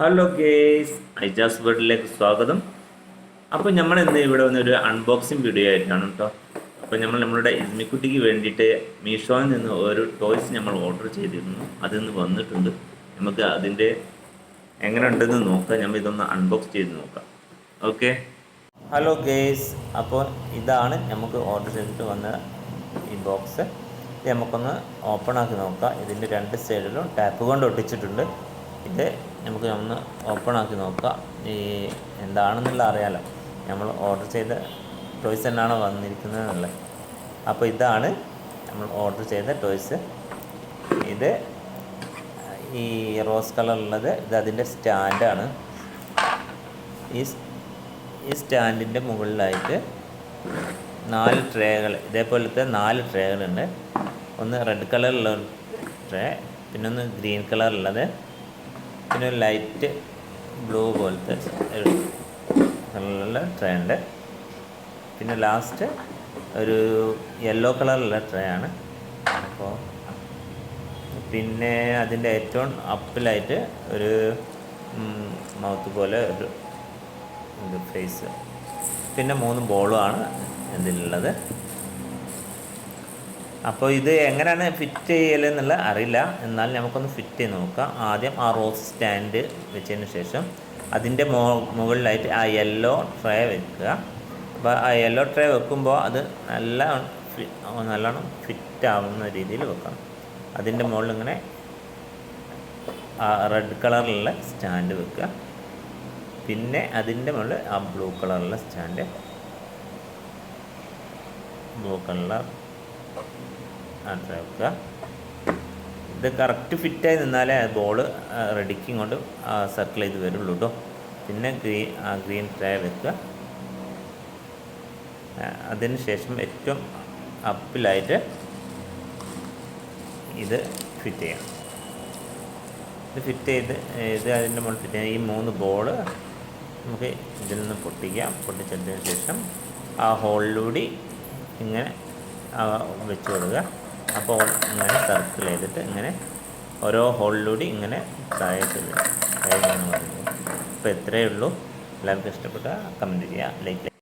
Hello guys Aijaz വേൾഡിലേക്ക് സ്വാഗതം. അപ്പോൾ നമ്മൾ ഇന്ന് ഇവിടെ വന്നൊരു അൺബോക്സിങ് വീഡിയോ ആയിട്ടാണ് കേട്ടോ. അപ്പോൾ നമ്മൾ നമ്മളുടെ ഇസ്മിക്കുട്ടിക്ക് വേണ്ടിയിട്ട് മീഷോയിൽ നിന്ന് ഒരു ടോയ്സ് നമ്മൾ ഓർഡർ ചെയ്തിരുന്നു. അതിന്ന് വന്നിട്ടുണ്ട്. നമുക്ക് അതിന്റെ എങ്ങനെ ഉണ്ടെന്ന് നോക്കാം. നമ്മൾ ഇതൊന്ന് അൺബോക്സ് ചെയ്ത് നോക്കാം. ഓക്കെ ഹലോ ഗേസ് അപ്പോൾ ഇതാണ് നമുക്ക് ഓർഡർ ചെയ്തിട്ട് വന്ന ഈ ബോക്സ് ഇത് നമുക്കൊന്ന് ഓപ്പൺ ആക്കി നോക്കാം. ഇതിന്റെ രണ്ട് സൈഡിലും ടാപ്പ് കൊണ്ട് ഒട്ടിച്ചിട്ടുണ്ട്. ഇത് നമുക്ക് ഒന്ന് ഓപ്പൺ ആക്കി നോക്കാം. ഈ എന്താണെന്നുള്ള അറിയാലോ. നമ്മൾ ഓർഡർ ചെയ്ത ടോയ്സ് തന്നെയാണ് വന്നിരിക്കുന്നത് എന്നുള്ളത് അപ്പോൾ ഇതാണ് നമ്മൾ ഓർഡർ ചെയ്ത ടോയ്സ് ഇത് ഈ റോസ് കളറുള്ളത് ഇത് അതിന്റെ സ്റ്റാൻഡാണ് ഈ ഈ സ്റ്റാൻഡിന്റെ മുകളിലായിട്ട് നാല് ട്രേകൾ ഇതേപോലത്തെ നാല് ട്രേകളുണ്ട് ഒന്ന് റെഡ് കളറിലുള്ള ഒരു ട്രേ പിന്നെ ഒന്ന് ഗ്രീൻ കളറുള്ളത് പിന്നെ ഒരു ലൈറ്റ് ബ്ലൂ പോലത്തെ ഒരു കളറിലുള്ള ട്രേ ഉണ്ട്. പിന്നെ ലാസ്റ്റ് ഒരു യെല്ലോ കളറിലുള്ള ട്രേ ആണ്. അപ്പോൾ പിന്നെ അതിന്റെ ഏറ്റവും അപ്പിലായിട്ട് ഒരു മൗത്ത് പോലെ ഒരു ഫേസ് പിന്നെ മൂന്ന് ബോളുമാണ് ഇതിലുള്ളത്. അപ്പോൾ ഇത് എങ്ങനെയാണ് ഫിറ്റ് ചെയ്യലെന്നുള്ള അറിയില്ല. എന്നാൽ നമുക്കൊന്ന് ഫിറ്റ് ചെയ്ത് നോക്കാം. ആദ്യം ആ റോസ് സ്റ്റാൻഡ് വെച്ചതിന് ശേഷം അതിന്റെ മോ മുകളിലായിട്ട് ആ യെല്ലോ ട്രേ വെക്കുക. അപ്പോൾ ആ യെല്ലോ ട്രേ വെക്കുമ്പോൾ അത് നല്ല നല്ലോണം ഫിറ്റ് ആവുന്ന രീതിയിൽ വെക്കണം അതിന്റെ മുകളിൽ ഇങ്ങനെ റെഡ് കളറിലുള്ള സ്റ്റാൻഡ് വെക്കുക. പിന്നെ അതിന്റെ മുകളിൽ ആ ബ്ലൂ കളറിലുള്ള സ്റ്റാൻഡ് ബ്ലൂ കളർ ആയിട്ട് വെക്കുക ഇത് കറക്റ്റ് ഫിറ്റായി നിന്നാലേ ബോൾ റെഡിക്കും കൊണ്ട് സർക്കിൾ ചെയ്ത് വരുള്ളൂ കേട്ടോ പിന്നെ ഗ്രീൻ ഗ്രീൻ ട്രേ വെക്കുക. അതിന് ശേഷം ഏറ്റവും അപ്പിലായിട്ട് ഇത് ഫിറ്റ് ചെയ്യാം. ഇത് ഫിറ്റ് ചെയ്ത് ഇത് അതിന്റെ മുകളിൽ ഫിറ്റ് ചെയ്യാം. ഈ മൂന്ന് ബോൾ നമുക്ക് ഇതിൽ നിന്ന് പൊട്ടിക്കാം. പൊട്ടിച്ചതിന് ശേഷം ആ ഹോളിലൂടി ഇങ്ങനെ വെച്ച് കൊടുക്കുക. അപ്പോൾ ഇങ്ങനെ സർക്കിൾ ചെയ്തിട്ട് ഇങ്ങനെ ഓരോ ഹോളിലൂടെ ഇങ്ങനെ താഴേക്ക് വരും. അപ്പോൾ ഇത്രയേ ഉള്ളൂ. എല്ലാവർക്കും ഇഷ്ടപ്പെട്ട കമന്റ് ചെയ്യുക. ലൈക്ക്